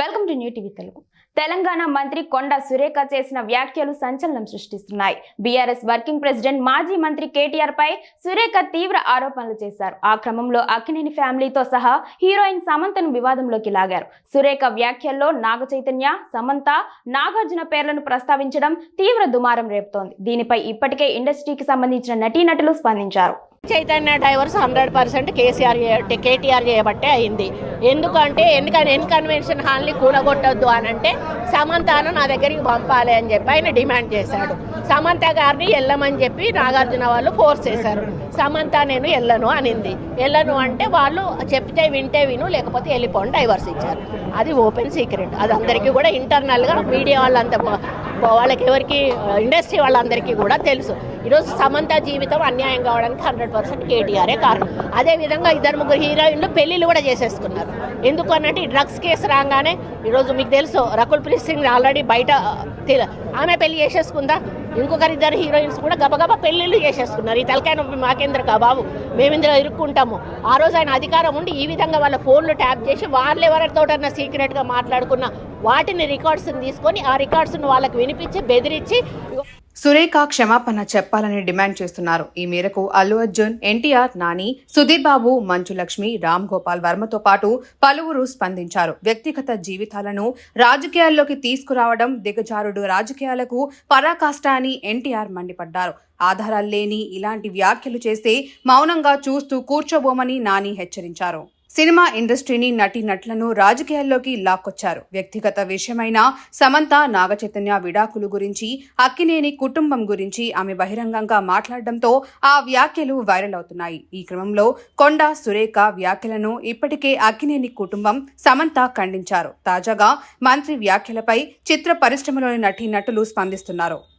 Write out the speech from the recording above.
Welcome to new TV Telugu. Telangana మంత్రి కొండ సురేఖ చేసిన వ్యాఖ్యలు సంచలనం సృష్టిస్తున్నాయి. బీఆర్ఎస్ వర్కింగ్ ప్రెసిడెంట్ మాజీ మంత్రి కేటీఆర్ పై సురేఖ తీవ్ర ఆరోపణలు చేశారు. ఆ క్రమంలో అక్కినేని ఫ్యామిలీతో సహా హీరోయిన్ సమంతను వివాదంలోకి లాగారు. సురేఖ వ్యాఖ్యల్లో నాగ చైతన్య సమంత నాగార్జున పేర్లను ప్రస్తావించడం తీవ్ర దుమారం రేపుతోంది. దీనిపై ఇప్పటికే ఇండస్ట్రీకి సంబంధించిన నటీనటులు స్పందించారు. Chaitanya divorce hundred percent KCR KTR చేయబట్టే అయింది. ఎందుకంటే ఎందుకని ఎన్ కన్వెన్షన్ హాల్ని కూలగొట్టద్దు అని అంటే సమంతను నా దగ్గరికి పంపాలి అని చెప్పి ఆయన డిమాండ్ చేశాడు. సమంత గారిని వెళ్ళమని చెప్పి నాగార్జున వాళ్ళు ఫోర్స్ చేశారు. సమంత నేను వెళ్ళను అనింది. వెళ్ళను అంటే వాళ్ళు చెప్తే వింటే విను లేకపోతే వెళ్ళిపోండి డైవర్స్ ఇచ్చారు. అది ఓపెన్ సీక్రెట్. అది అందరికీ కూడా ఇంటర్నల్గా మీడియా వాళ్ళంతా వాళ్ళకి ఎవరికి ఇండస్ట్రీ వాళ్ళందరికీ కూడా తెలుసు. ఈరోజు సమంత జీవితం అన్యాయం కావడానికి హండ్రెడ్ పర్సెంట్ కేటీఆరే కారణం. అదేవిధంగా ఇద్దరు ముగ్గురు హీరోయిన్లు పెళ్ళిళ్ళు కూడా చేసేసుకున్నారు. ఎందుకు అన్నట్టు ఈ డ్రగ్స్ కేసు రాగానే ఈరోజు మీకు తెలుసు రకుల్ ప్రీత్ సింగ్ ఆల్రెడీ బయట ఆమె పెళ్ళి చేసేసుకుందా? ఇంకొకరిద్దరు హీరోయిన్స్ కూడా గబగబా పెళ్ళిళ్ళు చేసేసుకున్నారు. ఈ తలకాయ నొప్పి మాకేంద్ర బాబు? మేము ఇందులో ఇరుక్కుంటాము. ఆ రోజు ఆయన అధికారం ఉండి ఈ విధంగా వాళ్ళ ఫోన్లు ట్యాప్ చేసి వాళ్ళు ఎవరితోటన్నా సీక్రెట్గా మాట్లాడుకున్న వాటిని రికార్డ్స్ని తీసుకొని ఆ రికార్డ్స్ను వాళ్ళకి వినిపించి బెదిరించి సురేఖ క్షమాపణ చెప్పాలని డిమాండ్ చేస్తున్నారు. ఈ మేరకు అల్లు అర్జున్ ఎన్టీఆర్ నాని సుధీర్ బాబు మంచు లక్ష్మి రామ్ గోపాల్ వర్మతో పాటు పలువురు స్పందించారు. వ్యక్తిగత జీవితాలను రాజకీయాల్లోకి తీసుకురావడం దిగజారుడు రాజకీయాలకు పరాకాష్ట అని ఎన్టీఆర్ మండిపడ్డారు. ఆధారాలు లేని ఇలాంటి వ్యాఖ్యలు చేస్తే మౌనంగా చూస్తూ కూర్చోబోమని నాని హెచ్చరించారు. సినిమా ఇండస్ట్రీని నటీనటులను రాజకీయాల్లోకి లాక్కొచ్చారు. వ్యక్తిగత విషయమైన సమంత నాగచైతన్య విడాకులు గురించి అక్కినేని కుటుంబం గురించి ఆమె బహిరంగంగా మాట్లాడడంతో ఆ వ్యాఖ్యలు వైరల్ అవుతున్నాయి. ఈ క్రమంలో కొండ సురేఖ వ్యాఖ్యలను ఇప్పటికే అక్కినేని కుటుంబం సమంత ఖండించారు. తాజాగా మంత్రి వ్యాఖ్యలపై చిత్ర పరిశ్రమలోని నటీనటులు స్పందిస్తున్నారు.